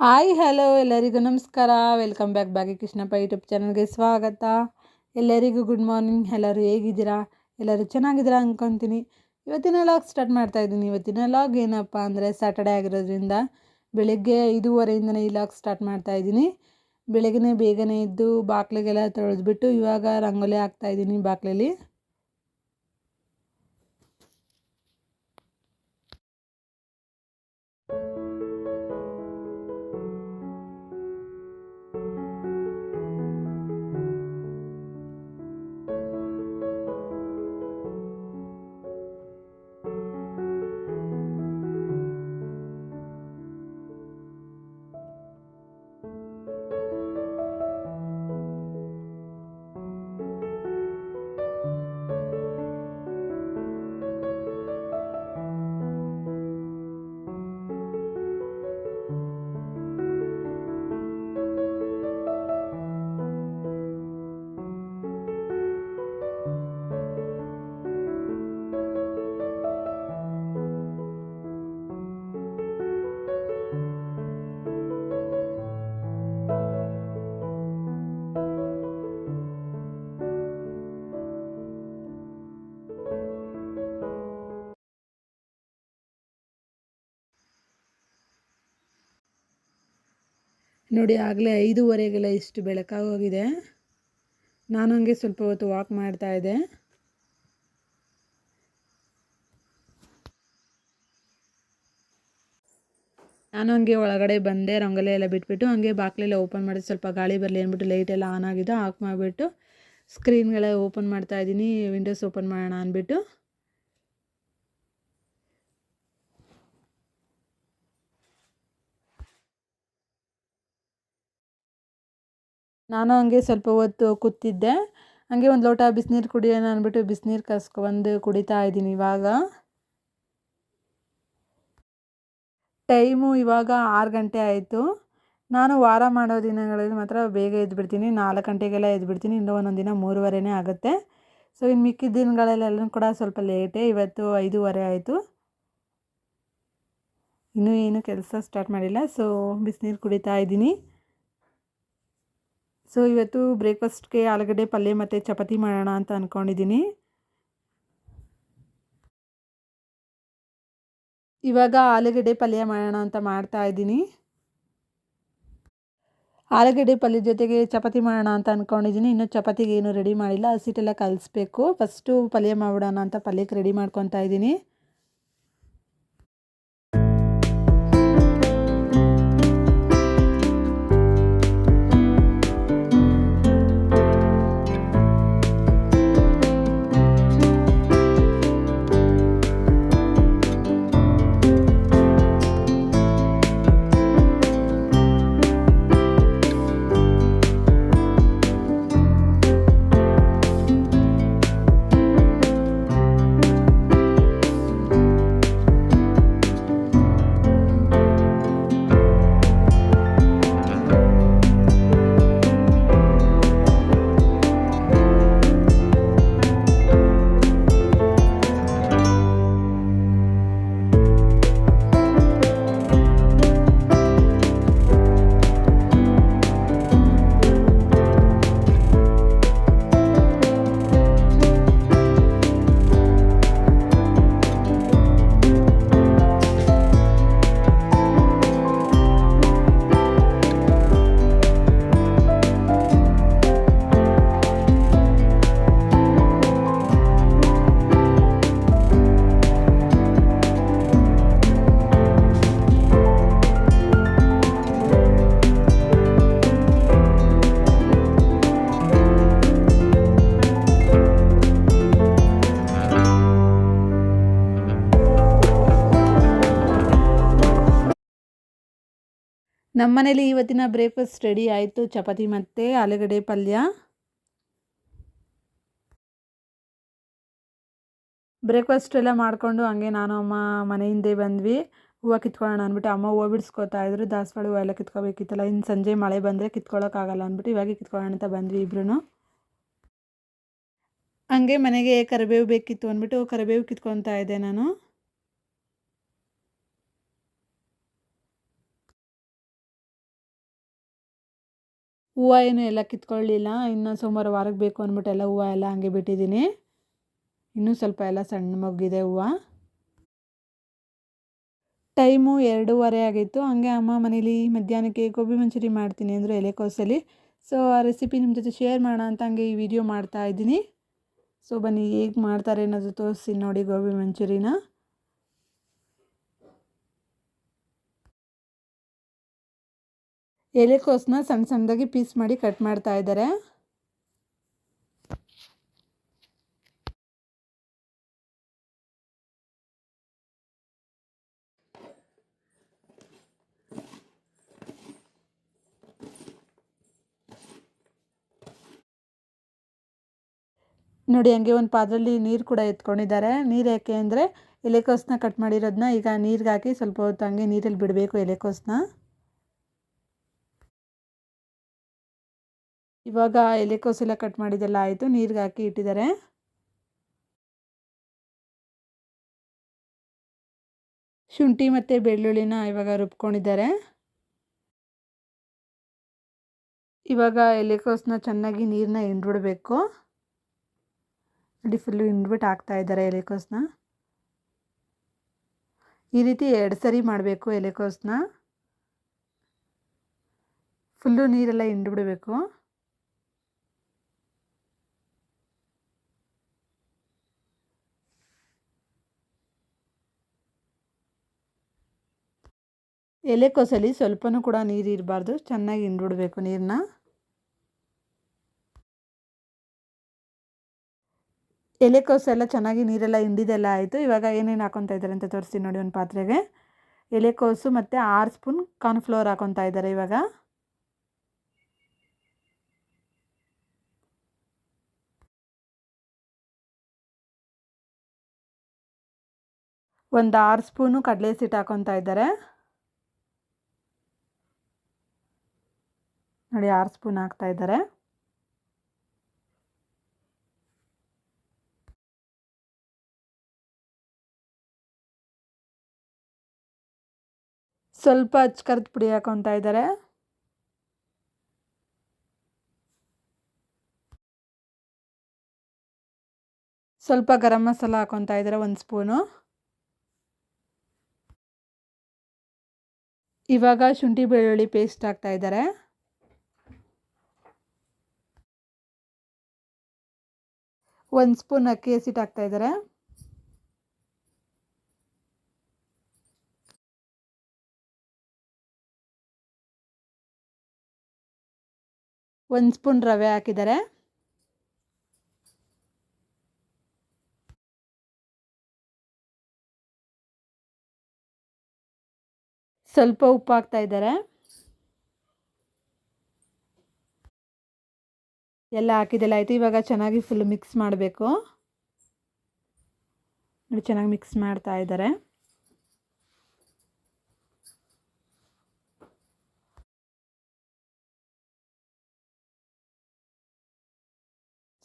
Hi, hello ಎಲ್ಲರಿಗೂ ನಮಸ್ಕಾರ. Welcome back ಬಾಗಿ ಕೃಷ್ಣಪ್ಪ ಯೂಟ್ಯೂಬ್ ಚಾನಲ್ಗೆ ಸ್ವಾಗತ. ಎಲ್ಲರಿಗೂ ಗುಡ್ ಮಾರ್ನಿಂಗ್. ಎಲ್ಲರೂ ಹೇಗಿದ್ದೀರಾ? ಎಲ್ಲರೂ ಚೆನ್ನಾಗಿದ್ದೀರಾ ಅಂದ್ಕೊತೀನಿ ಇವತ್ತಿನ ಲಾಗ್ ಸ್ಟಾರ್ಟ್ ಮಾಡ್ತಾ ಇದ್ದೀನಿ. ಇವತ್ತಿನ ಲಾಗ್ ಏನಪ್ಪ ಅಂದರೆ ಸ್ಯಾಟರ್ಡೇ ಆಗಿರೋದ್ರಿಂದ ಬೆಳಗ್ಗೆ ಐದೂವರೆಯಿಂದನೇ ಈ ಲಾಗ್ ಸ್ಟಾರ್ಟ್ ಮಾಡ್ತಾ ಇದ್ದೀನಿ. ಬೆಳಗ್ಗೆ ಬೇಗನೆ ಇದ್ದು ಬಾಗಿಲಿಗೆಲ್ಲ ತೊಳೆದ್ಬಿಟ್ಟು ಇವಾಗ ರಂಗೋಲಿ ಹಾಕ್ತಾಯಿದ್ದೀನಿ ಬಾಗಿಲಲ್ಲಿ ನೋಡಿ, ಆಗಲೇ ಐದೂವರೆಗೆಲ್ಲ ಇಷ್ಟು ಬೆಳಕಾಗೋಗಿದೆ. ನಾನು ಹಂಗೆ ಸ್ವಲ್ಪ ಹೊತ್ತು ವಾಕ್ ಮಾಡ್ತಾ ಇದ್ದೆ. ನಾನು ಹಂಗೆ ಒಳಗಡೆ ಬಂದೆ, ರಂಗೋಲಿ ಎಲ್ಲ ಬಿಟ್ಬಿಟ್ಟು. ಹಂಗೆ ಬಾಗಿಲೆಲ್ಲ ಓಪನ್ ಮಾಡಿದ್ರೆ ಸ್ವಲ್ಪ ಗಾಳಿ ಬರಲಿ ಅಂದ್ಬಿಟ್ಟು ಲೈಟ್ ಎಲ್ಲ ಆನ್ ಆಗಿದ್ದು ಆಫ್ ಮಾಡಿಬಿಟ್ಟು ಸ್ಕ್ರೀನ್ಗಳೆಲ್ಲ ಓಪನ್ ಮಾಡ್ತಾ ಇದ್ದೀನಿ ವಿಂಡೋಸ್ ಓಪನ್ ಮಾಡೋಣ ಅಂದ್ಬಿಟ್ಟು. ನಾನು ಹಂಗೆ ಸ್ವಲ್ಪ ಹೊತ್ತು ಕೂತಿದ್ದೆ. ಹಂಗೆ ಒಂದು ಲೋಟ ಬಿಸಿನೀರು ಕುಡಿಯೋಣ ಅಂದ್ಬಿಟ್ಟು ಬಿಸಿನೀರು ಕಾಸ್ಕೊಬಂದು ಕುಡಿತಾ ಇದ್ದೀನಿ ಇವಾಗ. ಟೈಮು ಇವಾಗ ಆರು ಗಂಟೆ ಆಯಿತು. ನಾನು ವಾರ ಮಾಡೋ ದಿನಗಳಲ್ಲಿ ಮಾತ್ರ ಬೇಗ ಎದ್ಬಿಡ್ತೀನಿ. ನಾಲ್ಕು ಗಂಟೆಗೆಲ್ಲ ಎದ್ಬಿಡ್ತೀನಿ. ಇನ್ನೂ ಒಂದೊಂದು ದಿನ ಮೂರುವರೆನೇ ಆಗುತ್ತೆ. ಸೊ ಇನ್ನು ಮಿಕ್ಕಿದ ದಿನಗಳಲ್ಲೆಲ್ಲೂ ಕೂಡ ಸ್ವಲ್ಪ ಲೇಟೇ ಇವತ್ತು ಐದೂವರೆ ಆಯಿತು. ಇನ್ನೂ ಏನು ಕೆಲಸ ಸ್ಟಾರ್ಟ್ ಮಾಡಿಲ್ಲ. ಸೊ ಬಿಸಿನೀರು ಕುಡಿತಾ ಇದ್ದೀನಿ. ಸೊ ಇವತ್ತು ಬ್ರೇಕ್ಫಾಸ್ಟ್ಗೆ ಆಲೂಗಡ್ಡೆ ಪಲ್ಯ ಮತ್ತು ಚಪಾತಿ ಮಾಡೋಣ ಅಂತ ಅಂದ್ಕೊಂಡಿದ್ದೀನಿ ಇವಾಗ ಆಲೂಗಡ್ಡೆ ಪಲ್ಯ ಮಾಡೋಣ ಅಂತ ಮಾಡ್ತಾ ಇದ್ದೀನಿ. ಆಲೂಗಡ್ಡೆ ಪಲ್ಯ ಜೊತೆಗೆ ಚಪಾತಿ ಮಾಡೋಣ ಅಂತ ಅಂದ್ಕೊಂಡಿದ್ದೀನಿ ಇನ್ನೂ ಚಪಾತಿಗೆ ಏನು ರೆಡಿ ಮಾಡಿಲ್ಲ. ಹಸಿಟ್ಟೆಲ್ಲ ಕಲಿಸ್ಬೇಕು. ಫಸ್ಟು ಪಲ್ಯ ಮಾಡಿಬಿಡೋಣ ಅಂತ ಪಲ್ಯಕ್ಕೆ ರೆಡಿ ಮಾಡ್ಕೊತಾ ಇದ್ದೀನಿ. ನಮ್ಮ ಮನೇಲಿ ಇವತ್ತಿನ ಬ್ರೇಕ್ಫಾಸ್ಟ್ ರೆಡಿ ಆಯಿತು. ಚಪಾತಿ ಮತ್ತು ಆಲೂಗಡ್ಡೆ ಪಲ್ಯ. ಬ್ರೇಕ್ಫಾಸ್ಟ್ ಎಲ್ಲ ಮಾಡಿಕೊಂಡು ಹಂಗೆ ನಾನು, ಅಮ್ಮ ಮನೆ ಹಿಂದೆ ಬಂದ್ವಿ. ಹೂವು ಕಿತ್ಕೊಳ್ಳೋಣ ಅಂದ್ಬಿಟ್ಟು ಅಮ್ಮ ಹೂವು ಬಿಡಿಸ್ಕೊತಾ ಇದ್ರು. ದಾಸವಾಳ ಹೂವು ಎಲ್ಲ ಕಿತ್ಕೋಬೇಕಿತ್ತಲ್ಲ. ಇನ್ನು ಸಂಜೆ ಮಳೆ ಬಂದರೆ ಕಿತ್ಕೊಳ್ಳೋಕ್ಕಾಗಲ್ಲ ಅಂದ್ಬಿಟ್ಟು ಇವಾಗ ಕಿತ್ಕೊಳ್ಳೋಣ ಅಂತ ಬಂದ್ವಿ ಇಬ್ರು ಹಂಗೆ ಮನೆಗೆ ಕರಿಬೇವು ಬೇಕಿತ್ತು ಅಂದ್ಬಿಟ್ಟು ಕರಿಬೇವು ಕಿತ್ಕೊತಾ ಇದ್ದೆ ನಾನು. ಹೂವು ಏನು ಎಲ್ಲ ಕಿತ್ಕೊಳ್ಳಿಲ್ಲ. ಇನ್ನು ಸೋಮವಾರ ವಾರಕ್ಕೆ ಬೇಕು ಅಂದ್ಬಿಟ್ಟು ಎಲ್ಲ ಹೂವು ಎಲ್ಲ ಹಂಗೆ ಬಿಟ್ಟಿದ್ದೀನಿ. ಇನ್ನೂ ಸ್ವಲ್ಪ ಎಲ್ಲ ಸಣ್ಣ ಮಗ್ಗಿದೆ ಹೂವು. ಟೈಮು ಎರಡೂವರೆ ಆಗಿತ್ತು. ಹಂಗೆ ಅಮ್ಮ ಮನೇಲಿ ಮಧ್ಯಾಹ್ನಕ್ಕೆ ಗೋಬಿ ಮಂಚೂರಿ ಮಾಡ್ತೀನಿ ಅಂದರು ಎಲೆಕೋಸಲ್ಲಿ. ಸೊ ಆ ರೆಸಿಪಿ ನಿಮ್ಮ ಜೊತೆ ಶೇರ್ ಮಾಡೋಣ ಅಂತ ಹಂಗೆ ಈ ವಿಡಿಯೋ ಮಾಡ್ತಾ ಇದ್ದೀನಿ. ಸೊ ಬನ್ನಿ, ಹೇಗೆ ಮಾಡ್ತಾರೆ ಅನ್ನೋದು ತೋರಿಸಿ ನೋಡಿ ಗೋಬಿ ಮಂಚೂರಿನ. ಎಲೆಕೋಸನ್ನ ಸಣ್ಣ ಸಣ್ಣದಾಗಿ ಪೀಸ್ ಮಾಡಿ ಕಟ್ ಮಾಡ್ತಾ ಇದ್ದಾರೆ. ನೋಡಿ, ಹಂಗೆ ಒಂದು ಪಾತ್ರೆಯಲ್ಲಿ ನೀರು ಕೂಡ ಎತ್ಕೊಂಡಿದ್ದಾರೆ. ನೀರು ಯಾಕೆ ಅಂದರೆ ಎಲೆಕೋಸನ್ನ ಕಟ್ ಮಾಡಿರೋದನ್ನ ಈಗ ನೀರಿಗೆ ಹಾಕಿ ಸ್ವಲ್ಪ ಹೊತ್ತು ಹಂಗೆ ನೀರಲ್ಲಿ ಬಿಡಬೇಕು ಎಲೆಕೋಸನ್ನ ಇವಾಗ ಎಲೆಕೋಸೆಲ್ಲ ಕಟ್ ಮಾಡಿದೆಲ್ಲ ಆಯಿತು, ನೀರಿಗೆ ಹಾಕಿ ಇಟ್ಟಿದ್ದಾರೆ. ಶುಂಠಿ ಮತ್ತು ಬೆಳ್ಳುಳ್ಳಿನ ಇವಾಗ ರುಬ್ಕೊಂಡಿದ್ದಾರೆ. ಇವಾಗ ಎಲೆಕೋಸನ್ನ ಚೆನ್ನಾಗಿ ನೀರನ್ನ ಹಿಂಡ್ಬಿಡ್ಬೇಕು. ನೋಡಿ ಫುಲ್ಲು ಹಿಂಡ್ಬಿಟ್ಟು ಹಾಕ್ತಾ ಇದ್ದಾರೆ ಎಲೆಕೋಸನ್ನ ಈ ರೀತಿ ಎರಡು ಸರಿ ಮಾಡಬೇಕು ಎಲೆಕೋಸನ್ನ ಫುಲ್ಲು ನೀರೆಲ್ಲ ಹಿಂಡ್ಬಿಡ್ಬೇಕು. ಎಲೆಕೋಸಲ್ಲಿ ಸ್ವಲ್ಪನೂ ಕೂಡ ನೀರು ಇರಬಾರ್ದು. ಚೆನ್ನಾಗಿ ಹಿಂಡ್ಬಿಡ್ಬೇಕು ನೀರನ್ನ ಎಲೆಕೋಸೆಲ್ಲ ಚೆನ್ನಾಗಿ ನೀರೆಲ್ಲ ಹಿಂಡಿದೆಲ್ಲ ಆಯಿತು. ಇವಾಗ ಏನೇನು ಹಾಕೊತಾ ಇದ್ದಾರೆ ಅಂತ ತೋರಿಸ್ತೀನಿ ನೋಡಿ ಒಂದು ಪಾತ್ರೆಗೆ. ಎಲೆಕೋಸು ಮತ್ತು ಆರು ಸ್ಪೂನ್ ಕಾರ್ನ್ಫ್ಲೋರ್ ಹಾಕೊತಾ ಇದ್ದಾರೆ ಇವಾಗ. ಒಂದು ಆರು ಸ್ಪೂನು ಕಡಲೆ ಸಿಟ್ಟು ಹಾಕೊತಾ ಇದ್ದಾರೆ ನೋಡಿ, ಆರು ಸ್ಪೂನ್ ಹಾಕ್ತಾ ಇದ್ದಾರೆ. ಸ್ವಲ್ಪ ಅಚ್ಕರದ ಪುಡಿ ಹಾಕೊತಾ ಇದ್ದಾರೆ. ಸ್ವಲ್ಪ ಗರಂ ಮಸಾಲ ಹಾಕೊತಾ ಇದ್ದಾರೆ, ಒಂದು ಸ್ಪೂನು. ಇವಾಗ ಶುಂಠಿ ಬೆಳ್ಳುಳ್ಳಿ ಪೇಸ್ಟ್ ಹಾಕ್ತಾ ಇದ್ದಾರೆ. ಒಂದು ಸ್ಪೂನ್ ಅಕ್ಕಿ ಹಸಿಟ್ಟು ಹಾಕ್ತಾ ಇದ್ದಾರೆ ಒಂದು ಸ್ಪೂನ್ ರವೆ ಹಾಕಿದ್ದಾರೆ. ಸ್ವಲ್ಪ ಉಪ್ಪು ಹಾಕ್ತಾ ಇದ್ದಾರೆ ಎಲ್ಲ ಹಾಕಿದ್ದೆಲ್ಲ ಆಯಿತು. ಇವಾಗ ಚೆನ್ನಾಗಿ ಫುಲ್ ಮಿಕ್ಸ್ ಮಾಡಬೇಕು. ನೋಡಿ ಚೆನ್ನಾಗಿ ಮಿಕ್ಸ್ ಮಾಡ್ತಾ ಇದ್ದಾರೆ.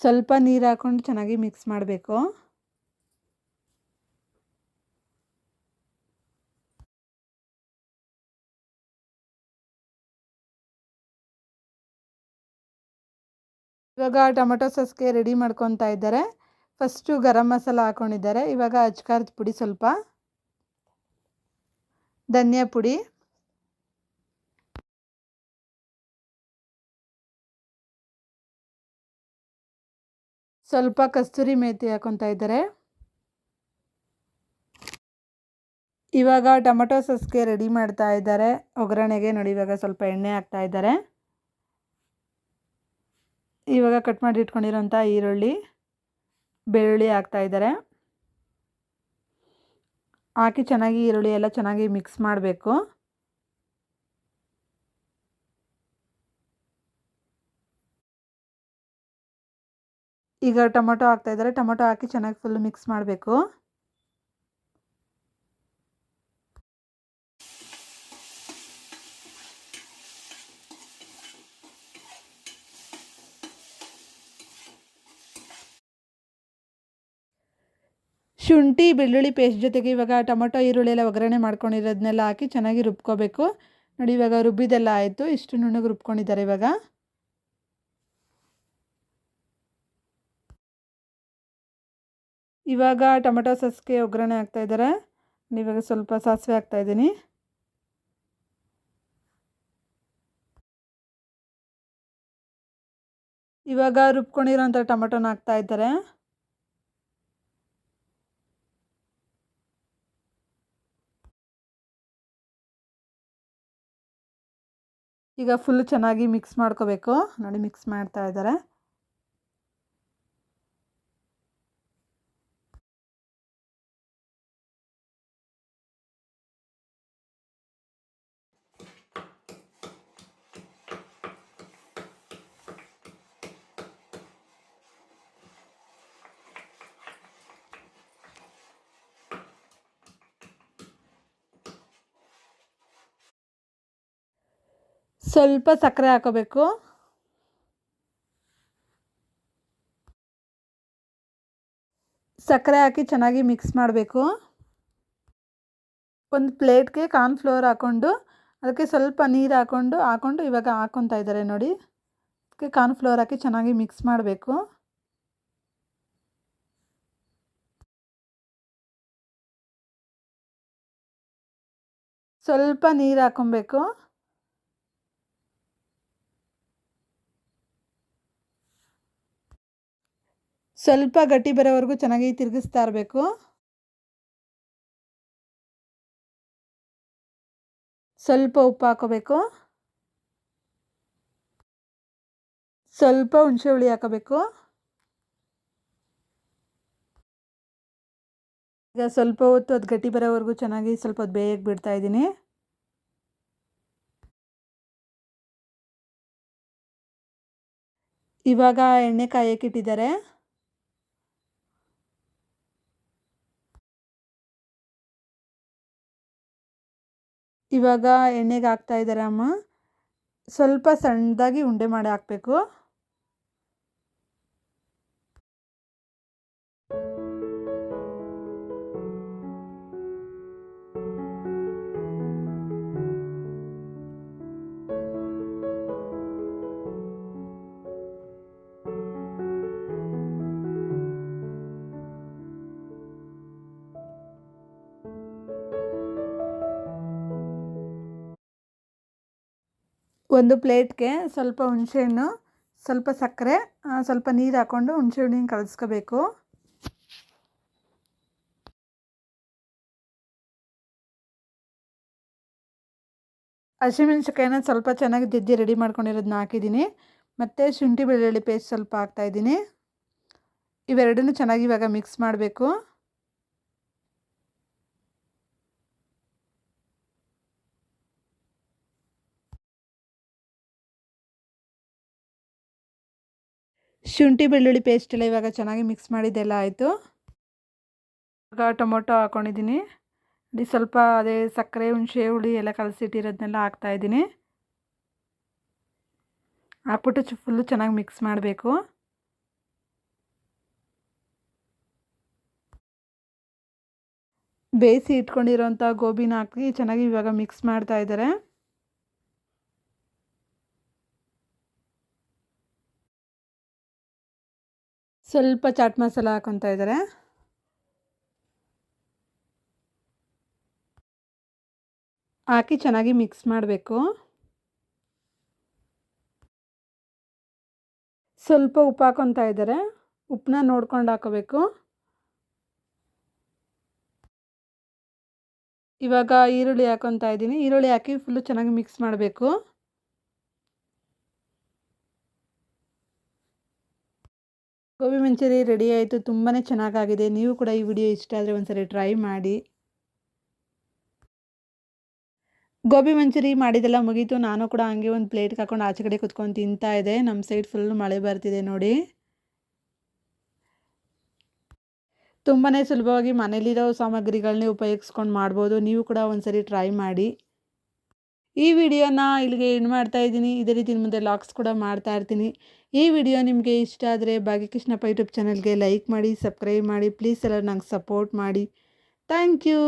ಸ್ವಲ್ಪ ನೀರು ಹಾಕ್ಕೊಂಡು ಚೆನ್ನಾಗಿ ಮಿಕ್ಸ್ ಮಾಡಬೇಕು. ಇವಾಗ ಟೊಮೆಟೊ ಸಾಸ್ಗೆ ರೆಡಿ ಮಾಡ್ಕೊತಾ ಇದ್ದಾರೆ. ಫಸ್ಟು ಗರಂ ಮಸಾಲ ಹಾಕ್ಕೊಂಡಿದ್ದಾರೆ ಇವಾಗ ಅಜ್ಕಾರದ ಪುಡಿ ಸ್ವಲ್ಪ. ಧನಿಯಾ ಪುಡಿ. ಸ್ವಲ್ಪ ಕಸ್ತೂರಿ ಮೇಥಿ ಹಾಕೊತಾ ಇದ್ದಾರೆ. ಇವಾಗ ಟೊಮೆಟೊ ಸಾಸ್ಗೆ ರೆಡಿ ಮಾಡ್ತಾ ಇದ್ದಾರೆ. ಒಗ್ಗರಣೆಗೆ ನೋಡಿ ಇವಾಗ ಸ್ವಲ್ಪ ಎಣ್ಣೆ ಹಾಕ್ತಾ ಇದ್ದಾರೆ. ಇವಾಗ ಕಟ್ ಮಾಡಿ ಇಟ್ಕೊಂಡಿರೋಂಥ ಈರುಳ್ಳಿ ಬೆಳ್ಳುಳ್ಳಿ ಹಾಕ್ತಾ ಇದ್ದಾರೆ. ಹಾಕಿ ಚೆನ್ನಾಗಿ ಈರುಳ್ಳಿ ಎಲ್ಲ ಚೆನ್ನಾಗಿ ಮಿಕ್ಸ್ ಮಾಡಬೇಕು. ಈಗ ಟೊಮೊಟೊ ಹಾಕ್ತಾಯಿದ್ದಾರೆ ಟೊಮೊಟೊ ಹಾಕಿ ಚೆನ್ನಾಗಿ ಫುಲ್ ಮಿಕ್ಸ್ ಮಾಡಬೇಕು. ಶುಂಠಿ, ಬೆಳ್ಳುಳ್ಳಿ ಪೇಸ್ಟ್ ಜೊತೆಗೆ ಇವಾಗ ಟೊಮೊಟೊ, ಈರುಳ್ಳಿ ಎಲ್ಲ ಒಗ್ಗರಣೆ ಮಾಡ್ಕೊಂಡಿರೋದನ್ನೆಲ್ಲ ಹಾಕಿ ಚೆನ್ನಾಗಿ ರುಬ್ಕೋಬೇಕು. ನೋಡಿ ಇವಾಗ ರುಬ್ಬಿದೆಲ್ಲ ಆಯಿತು. ಇಷ್ಟು ನುಣ್ಣಗೆ ರುಬ್ಕೊಂಡಿದ್ದಾರೆ ಇವಾಗ. ಇವಾಗ ಟೊಮೆಟೊ ಸಾಸ್ಗೆ ಒಗ್ಗರಣೆ ಹಾಕ್ತಾಯಿದ್ದಾರೆ ಇವಾಗ ಸ್ವಲ್ಪ ಸಾಸಿವೆ ಹಾಕ್ತಾಯಿದ್ದೀನಿ ಇವಾಗ ರುಬ್ಕೊಂಡಿರೋಂಥ ಟೊಮೆಟೊನ ಹಾಕ್ತಾಯಿದ್ದಾರೆ ಈಗ ಫುಲ್ ಚೆನ್ನಾಗಿ ಮಿಕ್ಸ್ ಮಾಡ್ಕೋಬೇಕು. ನೋಡಿ ಮಿಕ್ಸ್ ಮಾಡ್ತಾ ಇದ್ದಾರೆ. ಸ್ವಲ್ಪ ಸಕ್ಕರೆ ಹಾಕೋಬೇಕು. ಸಕ್ಕರೆ ಹಾಕಿ ಚೆನ್ನಾಗಿ ಮಿಕ್ಸ್ ಮಾಡಬೇಕು. ಒಂದು ಪ್ಲೇಟ್ಗೆ ಕಾರ್ನ್ಫ್ಲೋರ್ ಹಾಕ್ಕೊಂಡು ಅದಕ್ಕೆ ಸ್ವಲ್ಪ ನೀರು ಹಾಕ್ಕೊಂಡು ಹಾಕ್ಕೊಂಡು ಇವಾಗ ಹಾಕ್ಕೊತಾ ಇದ್ದಾರೆ ನೋಡಿ. ಅದಕ್ಕೆ ಕಾರ್ನ್ಫ್ಲೋರ್ ಹಾಕಿ ಚೆನ್ನಾಗಿ ಮಿಕ್ಸ್ ಮಾಡಬೇಕು. ಸ್ವಲ್ಪ ನೀರು ಹಾಕ್ಕೊಬೇಕು ಸ್ವಲ್ಪ ಗಟ್ಟಿ ಬರೋವರೆಗೂ ಚೆನ್ನಾಗಿ ತಿರುಗಿಸ್ತಾ ಇರಬೇಕು. ಸ್ವಲ್ಪ ಉಪ್ಪು ಹಾಕೋಬೇಕು. ಸ್ವಲ್ಪ ಹುಣಸೆ ಹುಳಿ ಹಾಕೋಬೇಕು. ಈಗ ಸ್ವಲ್ಪ ಹೊತ್ತು ಅದು ಗಟ್ಟಿ ಬರೋವರೆಗೂ ಚೆನ್ನಾಗಿ ಸ್ವಲ್ಪ ಹೊತ್ತು ಬೇಯಕ್ಕೆ ಬಿಡ್ತಾ ಇದ್ದೀನಿ. ಇವಾಗ ಎಣ್ಣೆ ಕಾಯಕ್ಕಿಟ್ಟಿದ್ದಾರೆ ಇವಾಗ ಎಣ್ಣೆಗೆ ಹಾಕ್ತಾ ಇದ್ದಾರೆ ಅಮ್ಮ ಸ್ವಲ್ಪ ಸಣ್ಣದಾಗಿ ಉಂಡೆ ಮಾಡಿ ಹಾಕಬೇಕು. ಒಂದು ಪ್ಲೇಟ್ಗೆ ಸ್ವಲ್ಪ ಹುಣಸೆಹಣ್ಣು, ಸ್ವಲ್ಪ ಸಕ್ಕರೆ ಸ್ವಲ್ಪ ನೀರು ಹಾಕ್ಕೊಂಡು ಹುಣಸೆಹಣ್ಣಿನ ಕಲಿಸ್ಕೋಬೇಕು. ಹಸಿಮೆಣ್ಸಿಕಾಯಿನ ಸ್ವಲ್ಪ ಚೆನ್ನಾಗಿ ಜಜ್ಜಿ ರೆಡಿ ಮಾಡ್ಕೊಂಡಿರೋದನ್ನ ಹಾಕಿದ್ದೀನಿ. ಮತ್ತು ಶುಂಠಿ ಬೆಳ್ಳುಳ್ಳಿ ಪೇಸ್ಟ್ ಸ್ವಲ್ಪ ಹಾಕ್ತಾಯಿದ್ದೀನಿ ಇವೆರಡನ್ನೂ ಚೆನ್ನಾಗಿ ಇವಾಗ ಮಿಕ್ಸ್ ಮಾಡಬೇಕು. ಶುಂಠಿ, ಬೆಳ್ಳುಳ್ಳಿ ಪೇಸ್ಟ್ ಎಲ್ಲ ಇವಾಗ ಚೆನ್ನಾಗಿ ಮಿಕ್ಸ್ ಮಾಡಿದ್ದೆಲ್ಲ ಆಯಿತು. ಇವಾಗ ಟೊಮೊಟೊ ಹಾಕ್ಕೊಂಡಿದ್ದೀನಿ ಇಲ್ಲಿ ಸ್ವಲ್ಪ ಅದೇ ಸಕ್ಕರೆ, ಹುಣಸೆ, ಹುಳಿ ಎಲ್ಲ ಕಲಸಿಟ್ಟಿರೋದನ್ನೆಲ್ಲ ಹಾಕ್ತಾಯಿದ್ದೀನಿ ಹಾಕ್ಬಿಟ್ಟು ಫುಲ್ಲು ಚೆನ್ನಾಗಿ ಮಿಕ್ಸ್ ಮಾಡಬೇಕು. ಬೇಯಿಸಿ ಇಟ್ಕೊಂಡಿರೋಂಥ ಗೋಬಿನ ಹಾಕಿ ಚೆನ್ನಾಗಿ ಇವಾಗ ಮಿಕ್ಸ್ ಮಾಡ್ತಾ ಇದ್ದಾರೆ. ಸ್ವಲ್ಪ ಚಾಟ್ ಮಸಾಲ ಹಾಕೊತಾ ಇದ್ದಾರೆ ಹಾಕಿ ಚೆನ್ನಾಗಿ ಮಿಕ್ಸ್ ಮಾಡಬೇಕು. ಸ್ವಲ್ಪ ಉಪ್ಪು ಹಾಕೊತಾ ಇದ್ದಾರೆ ಉಪ್ಪನ್ನ ನೋಡ್ಕೊಂಡು ಹಾಕೋಬೇಕು. ಇವಾಗ ಈರುಳ್ಳಿ ಹಾಕೊತಾ ಇದ್ದೀನಿ ಈರುಳ್ಳಿ ಹಾಕಿ ಫುಲ್ಲು ಚೆನ್ನಾಗಿ ಮಿಕ್ಸ್ ಮಾಡಬೇಕು. ಗೋಬಿ ಮಂಚೂರಿ ರೆಡಿ ಆಯಿತು ತುಂಬಾ ಚೆನ್ನಾಗಾಗಿದೆ. ನೀವು ಕೂಡ ಈ ವಿಡಿಯೋ ಇಷ್ಟ ಆದರೆ ಒಂದ್ಸರಿ ಟ್ರೈ ಮಾಡಿ. ಗೋಬಿ ಮಂಚೂರಿ ಮಾಡಿದೆಲ್ಲ ಮುಗೀತು. ನಾನು ಕೂಡ ಹಂಗೆ ಒಂದು ಪ್ಲೇಟ್ಗೆ ಹಾಕೊಂಡು ಆಚೆ ಕಡೆ ಕುತ್ಕೊಂಡು ತಿಂತಾ ಇದೆ ನಮ್ಮ ಸೈಡ್ ಫುಲ್ ಮಳೆ ಬರ್ತಿದೆ ನೋಡಿ. ತುಂಬಾ ಸುಲಭವಾಗಿ ಮನೇಲಿರೋ ಸಾಮಗ್ರಿಗಳನ್ನೇ ಉಪಯೋಗಿಸ್ಕೊಂಡು ಮಾಡ್ಬೋದು. ನೀವು ಕೂಡ ಒಂದ್ಸರಿ ಟ್ರೈ ಮಾಡಿ. ಈ ವಿಡಿಯೋನ ಇಲ್ಲಿಗೆ ಏನು ಮಾಡ್ತಾ ಇದ್ದೀನಿ. ಇದೇ ರೀತಿ ಮುಂದೆ ಲಾಕ್ಸ್ ಕೂಡ ಮಾಡ್ತಾ ಇರ್ತೀನಿ. ಈ ವಿಡಿಯೋ ನಿಮಗೆ ಇಷ್ಟ ಆದರೆ ಭಾಗ್ಯಕೃಷ್ಣಪ್ಪ ಯೂಟ್ಯೂಬ್ ಚಾನಲ್ಗೆ ಲೈಕ್ ಮಾಡಿ, ಸಬ್ಸ್ಕ್ರೈಬ್ ಮಾಡಿ ಪ್ಲೀಸ್ ಎಲ್ಲ ನಂಗೆ ಸಪೋರ್ಟ್ ಮಾಡಿ. Thank you